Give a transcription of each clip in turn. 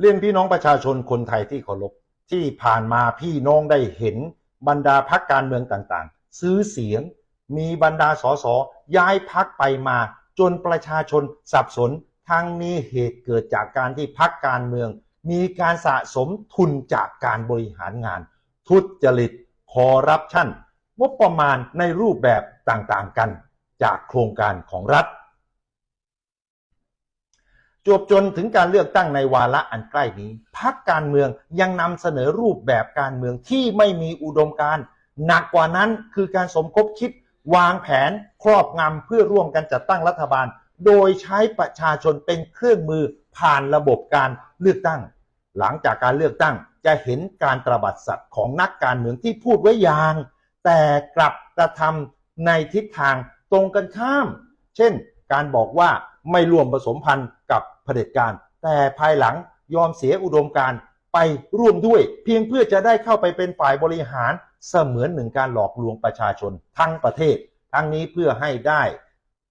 เรียนพี่น้องประชาชนคนไทยที่เคารพที่ผ่านมาพี่น้องได้เห็นบรรดาพักการเมืองต่างๆ ซื้อเสียง มีบรรดาสสย้ายพักไปมา จนประชาชนสับสนทั้งนี้เหตุเกิดจากการที่พักการเมือง มีการสะสมทุนจากการบริหารงาน ทุจริตคอร์รัปชันงบประมาณในรูปแบบต่างๆกัน จากโครงการของรัฐ จวบจนถึงการเลือกตั้งในวาระอันใกล้นี้พักการเมืองยังนำเสนอรูปแบบการเมืองที่ไม่มีอุดมการหนักกว่านั้นคือการสมคบคิดวางแผนครอบงำเพื่อร่วมกันจัดตั้งรัฐบาล โดยใช้ประชาชนเป็นเครื่องมือผ่านระบบการเลือกตั้ง หลังจากการเลือกตั้งจะเห็นการตระบัดสัตว์ของนักการเมืองที่พูดไว้อย่าง แต่กลับกระทำในทิศทางตรงกันข้าม เช่น การบอกว่าไม่ร่วมผสมพันธ์ เผด็จการ แต่ภายหลังยอมเสียอุดมการไปร่วมด้วย เพียงเพื่อจะได้เข้าไปเป็นฝ่ายบริหารเสมือนหนึ่งการหลอกลวงประชาชนทั้งประเทศ ทั้งนี้เพื่อให้ได้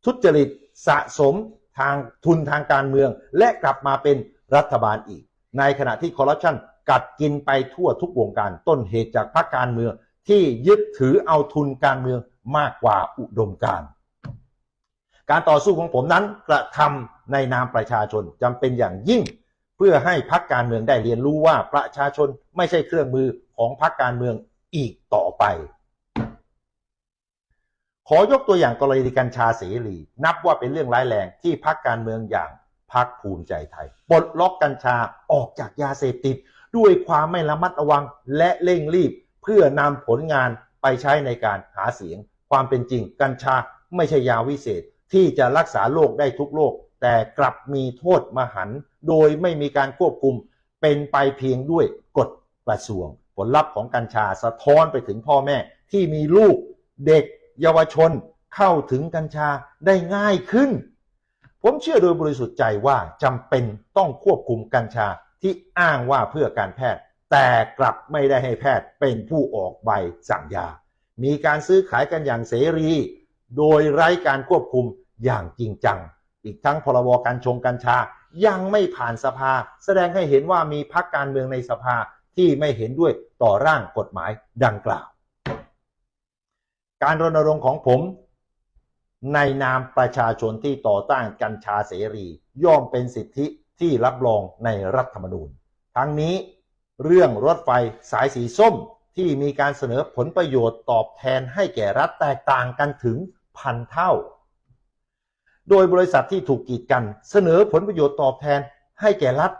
ทุจริตสะสมทางทุนทางการเมือง และกลับมาเป็นรัฐบาลอีก ในขณะที่คอร์รัปชันกัดกินไปทั่วทุกวงการต้นเหตุจากพรรคการเมืองที่ยึดถือเอาทุนการเมืองมากกว่าอุดมการณ์ การต่อสู้ของผมนั้นกระทำในนามประชาชนจำเป็นอย่างยิ่ง เพื่อให้พรรคการเมืองได้เรียนรู้ว่าประชาชนไม่ใช่เครื่องมือของพรรคการเมืองอีกต่อไป ขอยกตัวอย่างกรณีกัญชาเสรี นับว่าเป็นเรื่องร้ายแรงที่พรรคการเมืองอย่างพรรคภูมิใจไทยปลดล็อกกัญชาออกจากยาเสพติด ด้วยความไม่ระมัดระวังและเร่งรีบ เพื่อนำผลงานไปใช้ในการหาเสียง ความเป็นจริง กัญชาไม่ใช่ยาวิเศษ ที่จะรักษาโรคได้ทุกโรคแต่กลับมีโทษมหัน โดยไม่มีการควบคุมเป็นไปเพียงด้วยกฎกระทรวง ผลลัพธ์ของกัญชาสะท้อนไปถึงพ่อแม่ที่มีลูกเด็ก เยาวชนเข้าถึงกัญชาได้ง่ายขึ้น ผมเชื่อโดยบริสุทธิ์ใจว่าจำเป็นต้องควบคุมกัญชาที่อ้างว่าเพื่อการแพทย์ แต่กลับไม่ได้ให้แพทย์เป็นผู้ออกใบสั่งยา มีการซื้อขายกันอย่างเสรี โดยไร้การควบคุมอย่างจริงจัง อีกทั้งพรบกัญชงกัญชายังไม่ผ่านสภา แสดงให้เห็นว่ามีพรรคการเมืองในสภาที่ไม่เห็นด้วยต่อร่างกฎหมายดังกล่าว การรณรงค์ของผม ในนามประชาชนที่ต่อต้านกัญชาเสรี ย่อมเป็นสิทธิที่รับรองในรัฐธรรมนูญ ทั้งนี้เรื่องรถไฟสายสีส้มที่มีการเสนอผลประโยชน์ตอบแทนให้แก่รัฐแตกต่างกันถึง พันเท่า โดยบริษัทที่ถูกกีดกันเสนอผลประโยชน์ตอบแทนให้แก่รัฐ